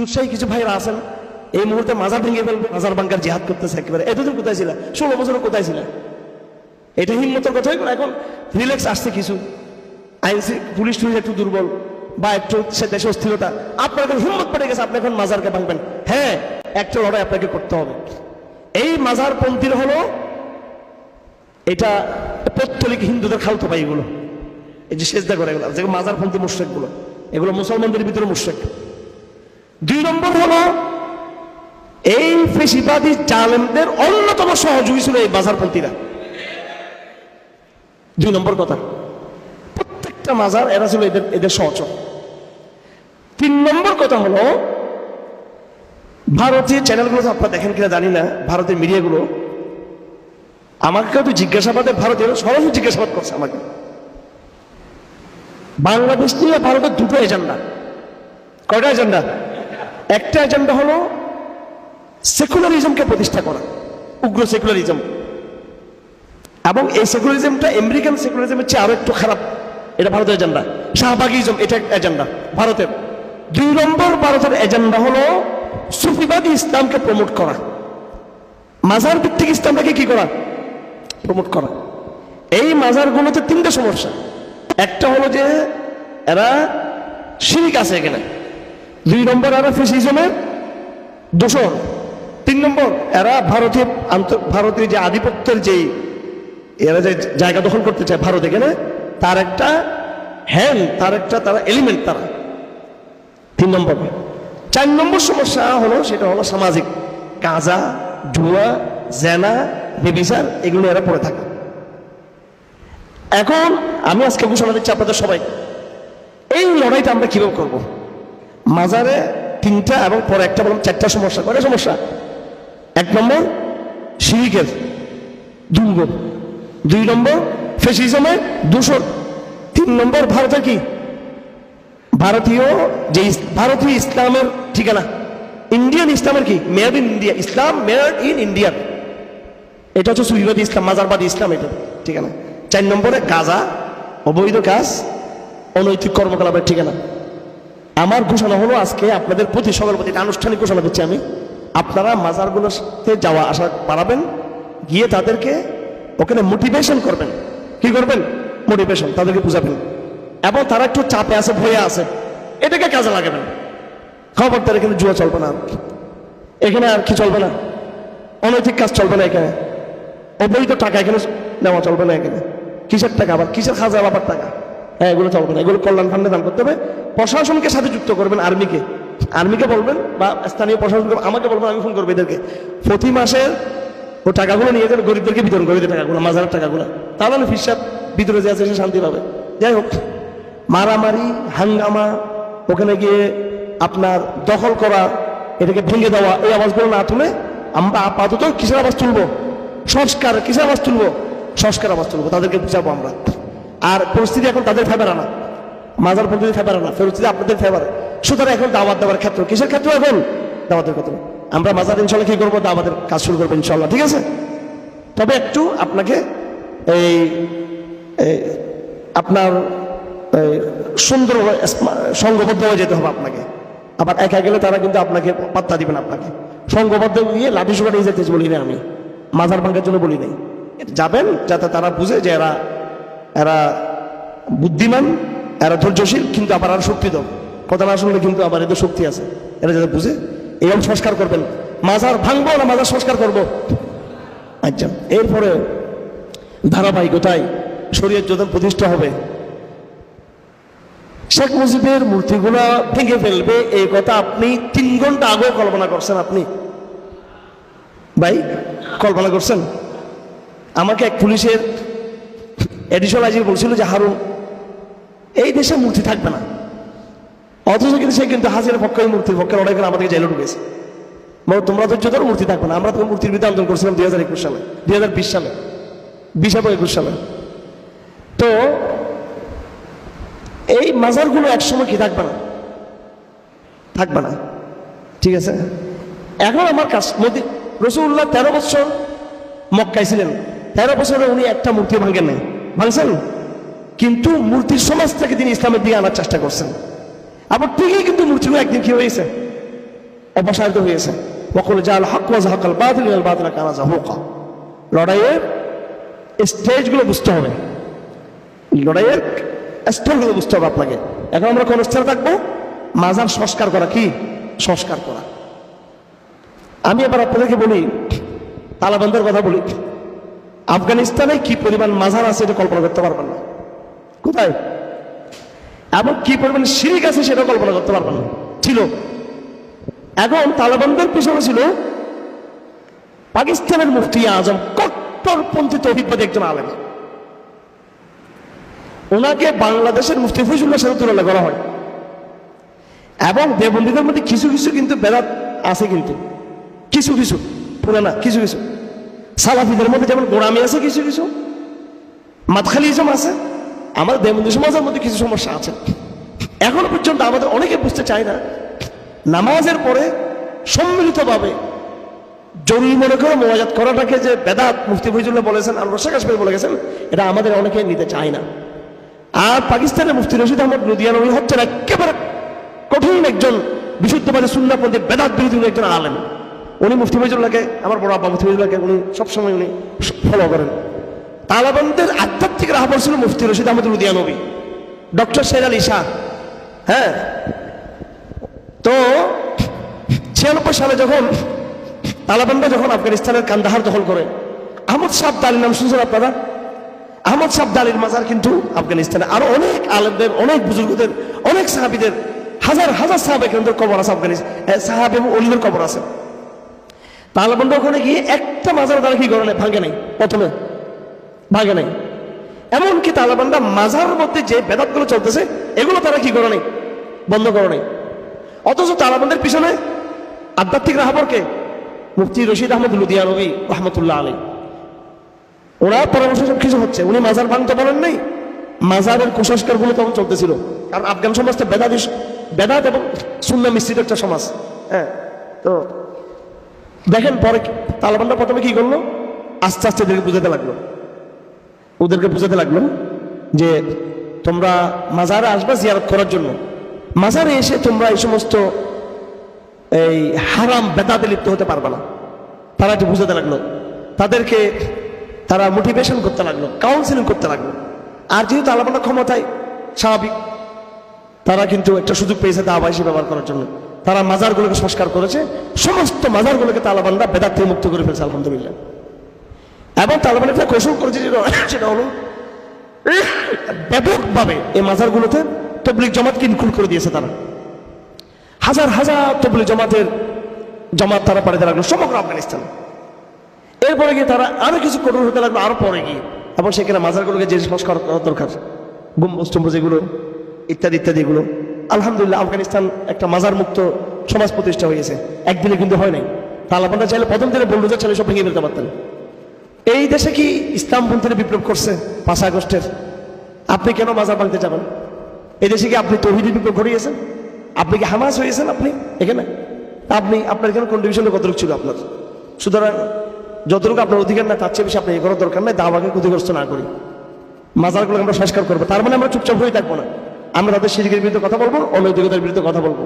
উৎসাহী কিছু ভাইরা আছেন, এই মুহূর্তে মাজার ভেঙে ফেলবে, মাজার বাঙ্কার জিহাদ করতেছে একেবারে। এতদিন কোথায় ছিল ষোলো বছর কোথায় ছিল এটা হিম্মতের কথাই এখন রিল্যাক্স আসছে কিছু। আইন শৃ- পুলিশ টুলিশ একটু দুর্বল, বা একটু সে দেশে অস্থিরতা। আপনার এখন হিম্মত পড়ে গেছে, আপনি এখন মাজারকে ভাঙবেন। হ্যাঁ একটা লড়াই আপনাকে করতে হবে। এই মাজার পন্থীর হলো, এটা পত্তলিক হিন্দুদের খালতো পাই এগুলো। এই যে সেজদা করে এগুলো মাজার পন্থী মুশ্রেকগুলো এগুলো মুসলমানদের ভিতরে মুশ্রেক। দুই নম্বর হলো, এই ফেসিবাদী জালেমদের অন্যতম সহযোগী ছিল এই বাজারপন্থীরা। দুই নম্বর কথা, প্রত্যেকটা মাজার এরা ছিল এদের এদের সহচর। তিন নম্বর কথা হলো, ভারতীয় চ্যানেলগুলো আপনারা দেখেন কিনা জানি না, ভারতের মিডিয়াগুলো। আমাকে তো জিজ্ঞাসাবাদে ভারতীয় সরাসরি জিজ্ঞাসাবাদ করছে আমাকে। বাংলাদেশ নিয়ে ভারতের দুটো এজেন্ডা। কয়টা এজেন্ডা? একটা এজেন্ডা হলো সেকুলারিজমকে প্রতিষ্ঠা করা, উগ্র সেকুলারিজম এবং এই সেকুলারিজমটা আমেরিকান সেকুলারিজমের চেয়ে আরও একটু খারাপ। এটা ভারতের এজেন্ডা শাহবাগিজম, এটা এজেন্ডা ভারতের। দুই নম্বর ভারতের এজেন্ডা হলো সুফিবাদী ইসলামকে প্রমোট করা। মাজার ভিত্তিক ইসলামটাকে কি করা? প্রমোট করা। এই মাজারগুলোতে তিনটে সমস্যা। একটা হলো যে এরা শিরিক আছে এখানে। দুই নম্বর এরা ফেসিজমের দোষর। তিন নম্বর, এরা ভারতীয় ভারতীয় যে আধিপত্যের যে এরা যে জায়গা দখল করতে চায় ভারত এখানে, তার একটা হ্যান তার একটা, তারা এলিমেন্ট তারা। তিন নম্বর। চার নম্বর সমস্যা হলো, সেটা হলো সামাজিক। কাজা, জুয়া, জেনা, বেবিচার, এগুলো এরা পড়ে থাকে। এখন আমি আজকে ঘোষণা দিচ্ছি আপনাদের সবাই এই লড়াইটা আমরা কীভাবে করব? মাজারে তিনটা এবং পরে একটা বললাম চারটা সমস্যা। কয়টা সমস্যা? এক নম্বর, শিরিকের দুর্গ দুই নম্বর, ফেসিজমে দূষণ। তিন নম্বর ভারতের কি? ভারতীয় যে ভারতীয় ইসলামের ঠিকানা। ইন্ডিয়ান ইসলামের কি? মেয়াদ ইন ইন্ডিয়া। ইসলাম মেয়াদ ইন ইন্ডিয়া। এটা হচ্ছে সুবিবাদী ইসলাম, মাজারবাদী ইসলাম এটা, ঠিকানা। চার নম্বরে গাজা, অবৈধ কাজ অনৈতিক কর্মকলাপের ঠিকানা। আমার ঘোষণা হলো আজকে আপনাদের প্রতি সকল প্রতি আনুষ্ঠানিক ঘোষণা দিচ্ছি আমি। আপনারা মাজারগুলোতে যাওয়া, আসা বাড়াবেন, গিয়ে তাদেরকে ওখানে মোটিভেশন করবেন। কি করবেন? মোটিভেশন তাদেরকে বুঝাবেন। এবং তারা একটু চাপে আছে, ভয়ে আছে। এটাকে কাজে লাগাবেন। খবরদার, এখানে জুয়া চলবে না। এখানে আর কি চলবে না? অনৈতিক কাজ চলবে না এখানে। অবৈধ টাকা এখানে নেওয়া চলবে না এখানে। কিসের টাকা আবার? কিসের খাজা আবার টাকা? হ্যাঁ এগুলো চলবে না। এগুলো কল্যাণ ফান্ডে দান করতে হবে। প্রশাসনকে সাথে যুক্ত করবেন আর্মিকে। আর্মিকে বলবেন বা স্থানীয় প্রশাসনকে, আমাকে বলবেন, আমি ফোন করব এদেরকে। প্রতি মাসে ও টাকাগুলো নিয়ে যাবে গরিবদেরকে বিতরণ করবে টাকাগুলো, মাজারের টাকাগুলো। তাহলে ফিসাব ভিতরে যে আছে সে শান্তি পাবে। যাই হোক, মারামারি, হাঙ্গামা, ওখানে গিয়ে আপনার দখল করা, এটাকে ভেঙে দেওয়া, এই আওয়াজগুলো না তুলে আমরা আপাতত কিসের আওয়াজ তুলবো? সংস্কার, কিসের আওয়াজ তুলবো? সংস্কার আওয়াজ তুলবো। তাদেরকে বুঝাবো আমরা। আর পরিস্থিতি এখন তাদের ফেভার না। মাজার পদ্ধতি ফেভার না পরিস্থিতি আপনাদের ফেভার সুতরাং এখন দাওয়াত দেওয়ার ক্ষেত্র, কিসের ক্ষেত্র এখন? দাওয়াতের ক্ষেত্র। আমরা মাজার ইনশাল্লাহ কি করব? দাওয়াতের কাজ শুরু করব ইনশাল্লাহ ঠিক আছে? তবে একটু আপনাকে এই আপনার সুন্দর সংঘবদ্ধ হয়ে যেতে হবে আপনাকে। আবার একা গেলে তারা কিন্তু আপনাকে পাত্তা দিবেন আপনাকে। সংঘবদ্ধ গিয়ে লাঠি সুগার যেতে বলি না আমি। মাজার ভাঙ্গার জন্য বলি নাই। যাবেন যাতে তারা বুঝে যে এরা এরা বুদ্ধিমান, এরা ধৈর্যশীল, কিন্তু আবার আর শক্তি দাও কথা না শুনলে কিন্তু আবার এদের শক্তি আছে। এরা যাতে বুঝে এরকম সংস্কার করবেন। মাজার ভাঙবো না, মাজার সংস্কার করব? আচ্ছা এরপরে ধারাবাহিকতায় শরীয়ত যখন প্রতিষ্ঠা হবে, শেখ মুজিবের মূর্তিগুলা ভেঙে ফেলবে এই কথা আপনি তিন ঘণ্টা আগেও কল্পনা করছেন আপনি। ভাই, কল্পনা করছেন? আমাকে এক পুলিশের এডিশনাল আইজি বলছিল যে হারুন এই দেশে মূর্তি থাকবে না। অথচ কিন্তু সে কিন্তু হাজির পক্ষে মূর্তির পক্ষে লড়াই করে আমাদেরকে জেলে ঢুকেছে। বলো, তোমরা ধৈর্য ধরো মূর্তি থাকবে না। আমরা তো মূর্তির বিরুদ্ধে আন্দোলন করছিলাম দুই হাজার একুশ সালে দুই হাজার বিশ সালে বিশ এবং একুশ সালে। তো এই মাজারগুলো একসময় কি থাকবে না? থাকবে না। ঠিক আছে? এখন আমার কাজ মোদি রসুল্লাহ তেরো বছর মক্কায় ছিলেন। তেরো বছরে উনি একটা মূর্তি ভাঙেন নাই ভাঙছেন কিন্তু মূর্তির সমাজ তিনি ইসলামের দিকে আনার চেষ্টা করছেন। আবার ঠিকই কিন্তু মূর্তিগুলো একদিন কি হয়েছে? অপসারিত হয়েছে। বকল জাল হক ওয়াজ হকাল বাতিল বাতিল কানা জাহুকা। লড়াইয়ের স্টেজগুলো বুঝতে হবে। লড়াইয়ের স্তরগুলো বুঝতে হবে আপনাকে। এখন আমরা কোন স্তরে থাকব? মাজার সংস্কার করা কি? সংস্কার করা। আমি এবার আপনাদেরকে বলি তালাবান্দের কথা বলি। আফগানিস্তানে কি পরিমাণ মাজার আছে এটা কল্পনা করতে পারবেন না। কোথায়? এবং কি পরিমাণ শিরিক আছে সেটা কল্পনা করতে পারবেন না। ছিল। এখন তালেবানদের পিছনে ছিল পাকিস্তানের মুফতি আজম কট্টরপন্থী তৌহিদবাদী একজন আলেম। ওনাকে বাংলাদেশের মুফতি ফজুল্লাহ সাথে তুলনা করা হয়। এবং দেবন্দীদের মধ্যে কিছু কিছু কিন্তু বেদাত আছে কিন্তু। কিছু কিছু। পুরো না কিছু কিছু। সালাফিদের মধ্যে যেমন গোড়ামি আছে কিছু কিছু মাতখালিজম আছে আমাদের দেবন্দী সমাজের মধ্যে কিছু সমস্যা আছে। এখনও পর্যন্ত আমাদের অনেকে বুঝতে চায় না, নামাজের পরে সম্মিলিতভাবে জরুরি মনে করে মোয়াজাত করাটাকে যে বেদাত মুফতি ফৈজুল্লাহ বলেছেন রশা কাশ্মীর বলে গেছেন, এটা আমাদের অনেকে নিতে চায় না। আর পাকিস্তানের মুফতি রশিদ আহমদ লুধিয়ান উনি হচ্ছেন একেবারে কঠিন একজন বিশুদ্ধবাদী সুন্নাপন্থী বেদাত বিরোধী একজন আলেম। উনি মুফতি ফৈজুল্লাহকে, আমার বড় আব্বা মুফতি ফৈজুল্লাহকে উনি সবসময় উনি ফলো করেন। তালাবানদের আধ্যাত্মিক রাহবর ছিল মুফতি রশিদ আহমদ লুধিয়ানবী ডক্টর শের আলী শাহ। হ্যাঁ? তো ছিয়ানব্বই সালে যখন তালেবানরা যখন আফগানিস্তানের কান্দাহার দখল করে, আহমদ সাহ দালির নাম শুনছেন আপনারা? আহমদ সাহ দালির মাজার কিন্তু আফগানিস্তানে আরও অনেক আলেমদের, অনেক বুজুর্গদের, অনেক সাহাবিদের, হাজার হাজার সাহাবে কিন্তু কবর আছে আফগানিস্তান সাহাব অলিদের কবর আছে। তালেবানরা ওখানে গিয়ে একটা মাজার তারা কি করে নাই? ভাঙে নাই, প্রথমে। ভাঙে নাই। এমনকি তালেবানরা মাজার মধ্যে যে বেদাতগুলো চলতেছে, এগুলো তারা কি করে নাই? বন্ধ করে নাই। অথচ তালাবানদের পিছনে আধ্যাত্মিক রাহাবরকে মুফতি রশিদ আহমদ লুদিয়া রবি রহমতুল্লাহ আলী ওনার পরামর্শ সব কিছু হচ্ছে। উনি মাজার ভাঙতে বলেন নাই, মাজারের কুসংস্কারগুলো তখন চলতেছিল। কারণ আফগান সমাজটা বেদাত বেদাত এবং সুন্না মিশ্রিত একটা সমাজ। হ্যাঁ তো দেখেন পরে তালেবানরা প্রথমে কি করল? আস্তে আস্তে এদেরকে বুঝাতে লাগল। ওদেরকে বুঝাতে লাগল যে তোমরা মাজারে আসবা জিয়ারত করার জন্য। মাজারে এসে তোমরা এই সমস্ত এই হারাম বেদাতে লিপ্ত হতে পারবে না। তারা একটু বুঝাতে লাগল। তাদেরকে তারা মোটিভেশন করতে লাগল কাউন্সিলিং করতে লাগল। আর যেহেতু আলাপানা ক্ষমতায় স্বাভাবিক, তারা কিন্তু একটা সুযোগ পেয়েছে দাবাইশি ব্যবহার করার জন্য। তারা মাজারগুলোকে সংস্কার করেছে, সমস্ত মাজারগুলোকে তালাবানরা বেদার থেকে মুক্ত করে ফেলছে, আলহামদুলিল্লাহ। এবং তালেবান একটা কৌশল করেছে সেটা হলো, ব্যাপকভাবে এই মাজারগুলোতে তবলিক জমাতকে ইনক্লুড করে দিয়েছে তারা। হাজার হাজার তবলিক জমাতের জমাত তারা পাঠাতে লাগল সমগ্র আফগানিস্তান। এরপরে গিয়ে তারা আরও কিছু কঠোর হতে লাগল, আরও পরে গিয়ে। এবং সেখানে মাজারগুলোকে যে সংস্কার করা দরকার, গম্বুজ টম্বুজ এগুলো, ইত্যাদি ইত্যাদি এগুলো। আলহামদুলিল্লাহ, আফগানিস্তান একটা মাজার মুক্ত সমাজ প্রতিষ্ঠা হয়েছে। একদিনে কিন্তু হয় নাই। তালাবানরা চাইলে প্রথম দিনে বলডোজার চাইলে সব ভেঙে ফেলতে পারতেন। এই দেশে কি ইসলামপন্থীরা বিপ্লব করছে পাঁচ আগস্টের? আপনি কেন মাজার ভাঙতে যাবেন? এই দেশে কি আপনি তহিদি বিপ্লব ঘটিয়েছেন? আপনি কি হামাস হয়েছেন আপনি? এখানে? আপনি, আপনার এখানে কন্ট্রিবিউশন কতটুকু ছিল আপনার? সুতরাং যতটুকু আপনার অধিকার না, তার চেয়ে বেশি আপনি এ করার দরকার নাই। দাওয়াকে ক্ষতিগ্রস্ত না করি। মাজারগুলো আমরা সংস্কার করব। তার মানে আমরা চুপচাপ হয়ে থাকব না। আমরা তাদের শিরিকের বিরুদ্ধে কথা বলব অনৈতিকতার বিরুদ্ধে কথা বলব।